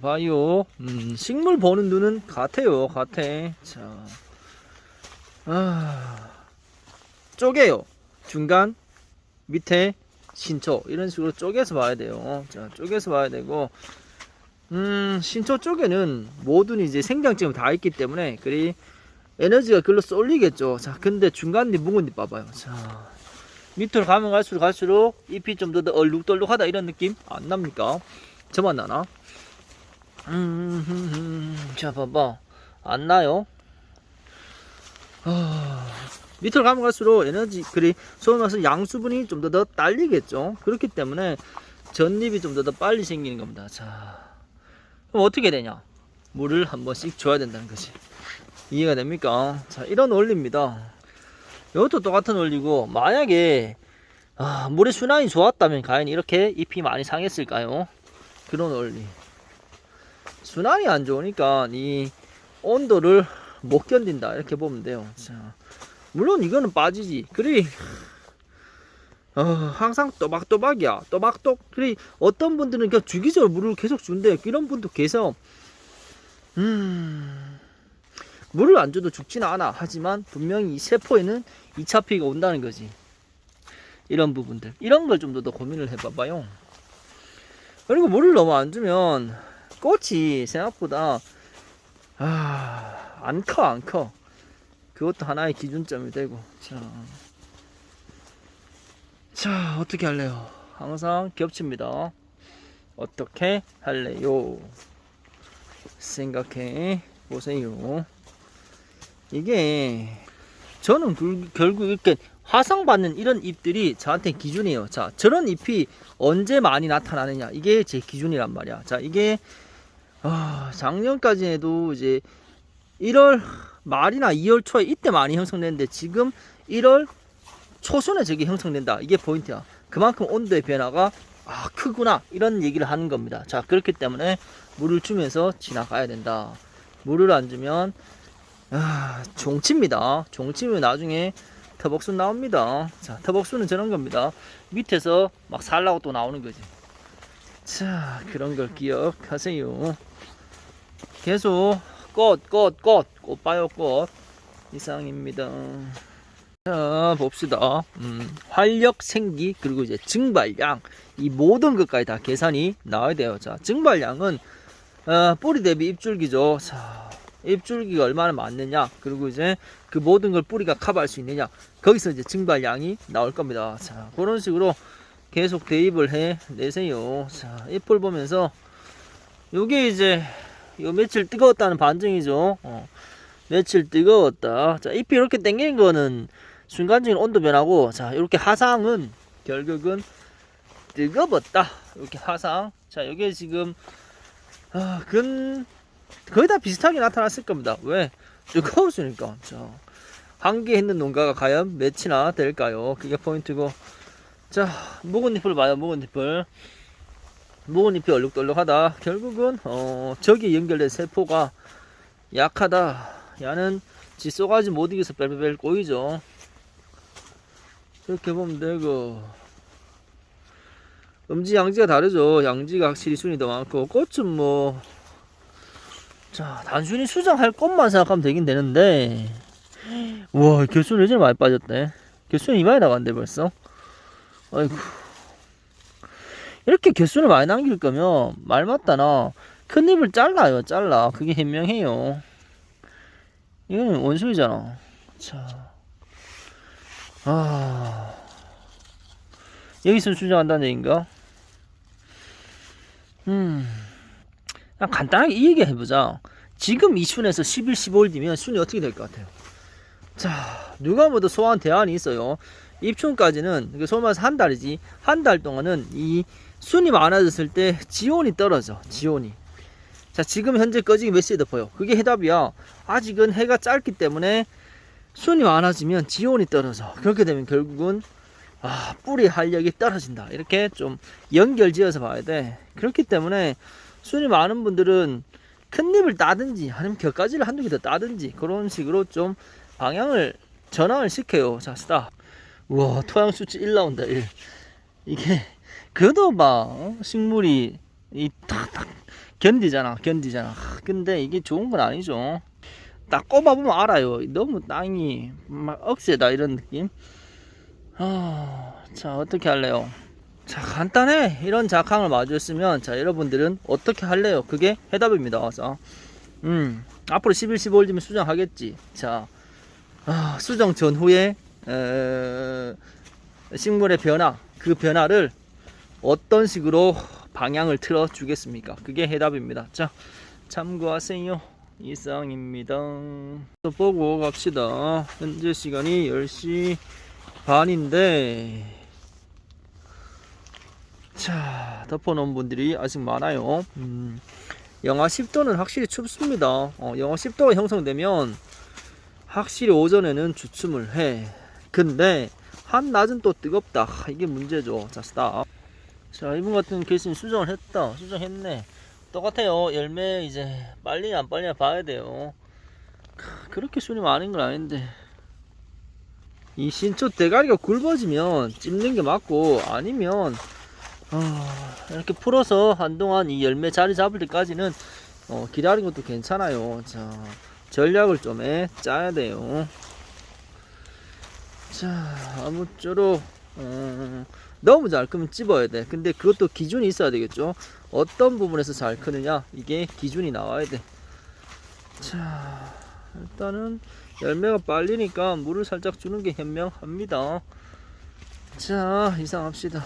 봐요. 음, 식물 보는 눈은 같아요. 같아. 자, 아, 쪼개요. 중간, 밑에, 신초. 이런 식으로 쪼개서 봐야 돼요. 자, 쪼개서 봐야 되고, 음, 신초 쪽에는 모든 이제 생장점이 다 있기 때문에, 그리 에너지가 글로 쏠리겠죠. 자, 근데 중간 잎 묵은 잎 봐봐요. 자, 밑으로 가면 갈수록 갈수록 잎이 좀 더 얼룩덜룩하다 이런 느낌 안 납니까? 저만 나나? 음, 자, 봐봐. 안 나요? 아, 밑으로 가면 갈수록 에너지, 그리, 소위 말해서 양수분이 좀 더 더 딸리겠죠? 그렇기 때문에 전립이 좀 더 더 빨리 생기는 겁니다. 자, 그럼 어떻게 되냐? 물을 한 번씩 줘야 된다는 거지. 이해가 됩니까? 자, 이런 원리입니다. 이것도 똑같은 원리고, 만약에, 아, 물의 순환이 좋았다면 과연 이렇게 잎이 많이 상했을까요? 그런 원리. 순환이 안 좋으니까 이 온도를 못 견딘다. 이렇게 보면 돼요. 자, 물론 이거는 빠지지. 그리, 어, 항상 또박또박이야. 또박또. 그리, 어떤 분들은 그냥 주기적으로 물을 계속 준대. 이런 분도 계속, 음, 물을 안 줘도 죽지는 않아. 하지만 분명히 이 세포에는 2차 피가 온다는 거지. 이런 부분들. 이런 걸좀더더 고민을 해봐봐요. 그리고 물을 너무 안 주면 꽃이 생각보다 아, 안 커, 안 커. 그것도 하나의 기준점이 되고. 자. 자, 어떻게 할래요? 항상 겹칩니다. 어떻게 할래요? 생각해 보세요. 이게 저는 그- 결국 이렇게 화상 받는 이런 잎들이 저한테 기준이에요. 자, 저런 잎이 언제 많이 나타나느냐. 이게 제 기준이란 말이야. 자, 이게, 아, 작년까지 해도 이제 1월 말이나 2월 초에 이때 많이 형성됐는데 지금 1월 초순에 저게 형성된다. 이게 포인트야. 그만큼 온도의 변화가 아, 크구나. 이런 얘기를 하는 겁니다. 자, 그렇기 때문에 물을 주면서 지나가야 된다. 물을 안 주면 아, 종치입니다. 종치면 나중에 터벅순 나옵니다. 자, 터벅순은 저런 겁니다. 밑에서 막 살라고 또 나오는 거지. 자, 그런 걸 기억하세요. 계속 꽃, 꽃, 꽃, 꽃 봐요, 꽃. 이상입니다. 자, 봅시다. 음, 활력, 생기, 그리고 이제 증발량. 이 모든 것까지 다 계산이 나와야 돼요. 자, 증발량은, 어, 뿌리 대비 입줄기죠. 자, 입줄기가 얼마나 많느냐 그리고 이제 그 모든 걸 뿌리가 커버할 수 있느냐 거기서 이제 증발량이 나올 겁니다 자 그런 식으로 계속 대입을 해 내세요 자 잎을 보면서 요게 이제 요 며칠 뜨거웠다는 반증이죠 어, 며칠 뜨거웠다 자 잎이 이렇게 당기는 거는 순간적인 온도 변화고 자 이렇게 하상은 결국은 뜨거웠다 이렇게 하상 자 요게 지금 아, 근 거의 다 비슷하게 나타났을 겁니다. 왜? 뜨거웠으니까. 자, 한개 있는 농가가 과연 몇이나 될까요? 그게 포인트고. 자, 묵은 잎을 봐요, 묵은 잎을. 묵은 잎이 얼룩덜룩하다. 결국은, 어, 저기 연결된 세포가 약하다. 야는 지 쏘가지 못 이겨서 벨벨벨 꼬이죠. 그렇게 보면 되고. 음지, 양지가 다르죠. 양지가 확실히 순이 더 많고, 꽃은 뭐, 자, 단순히 수정할 것만 생각하면 되긴 되는데, 우와, 개수는 예전에 많이 빠졌네. 개수는 이마에 나갔는데 벌써. 아이고. 이렇게 개수를 많이 남길 거면, 말 맞다, 나. 큰 입을 잘라요, 잘라. 그게 현명해요. 이거는 원수이잖아. 자. 아. 여기서 수정한다는 얘기인가? 음. 간단하게 이 얘기 해보자. 지금 이 순에서 11, 15일 뒤면 순이 어떻게 될 것 같아요? 자, 누가 뭐도 소환 대안이 있어요. 입춘까지는, 그 말해서 한 달이지. 한 달 동안은 이 순이 많아졌을 때 지온이 떨어져. 지온이. 자, 지금 현재 꺼지기 몇 시에 덮어요? 그게 해답이야. 아직은 해가 짧기 때문에 순이 많아지면 지온이 떨어져. 그렇게 되면 결국은 아, 뿌리 활력이 떨어진다. 이렇게 좀 연결 지어서 봐야 돼. 그렇기 때문에 순이 많은 분들은 큰 잎을 따든지 아니면 곁가지를 한두 개 더 따든지 그런 식으로 좀 방향을 전환을 시켜요. 자, 스탑. 우와, 토양 수치 1 나온다, 1. 이게, 그래도 막, 어? 식물이, 이, 탁, 탁, 견디잖아 견디잖아. 하, 근데 이게 좋은 건 아니죠. 딱 꼽아보면 알아요. 너무 땅이 막 억세다 이런 느낌. 아, 자 어떻게 할래요? 자 간단해. 이런 작황을 마주했으면 자 여러분들은 어떻게 할래요? 그게 해답입니다. 자, 음 앞으로 11, 15일 뒤면 수정하겠지. 자 아, 수정 전후에 에, 식물의 변화 그 변화를 어떤 식으로 방향을 틀어 주겠습니까? 그게 해답입니다. 자 참고하세요. 이상입니다. 또 보고 갑시다. 현재 시간이 10시 반인데 자 덮어놓은 분들이 아직 많아요. 음, 영하 10도는 확실히 춥습니다. 어, 영하 10도가 형성되면 확실히 오전에는 주춤을 해 근데 한낮은 또 뜨겁다. 하, 이게 문제죠. 자 스탑. 자 이분 같은 케이스는 수정을 했다. 수정했네. 똑같아요. 열매 이제 빨리 안 빨리 봐야 돼요. 크, 그렇게 순이 많은 건 아닌데. 이 신초 대가리가 굵어지면 찝는 게 맞고 아니면 어, 이렇게 풀어서 한동안 이 열매 자리 잡을 때까지는 어, 기다리는 것도 괜찮아요. 자 전략을 좀 해, 짜야 돼요 자 아무쪼록 어, 너무 잘 크면 찝어야 돼. 근데 그것도 기준이 있어야 되겠죠? 어떤 부분에서 잘 크느냐? 이게 기준이 나와야 돼자 일단은 열매가 빨리니까 물을 살짝 주는 게 현명합니다. 자 이상합시다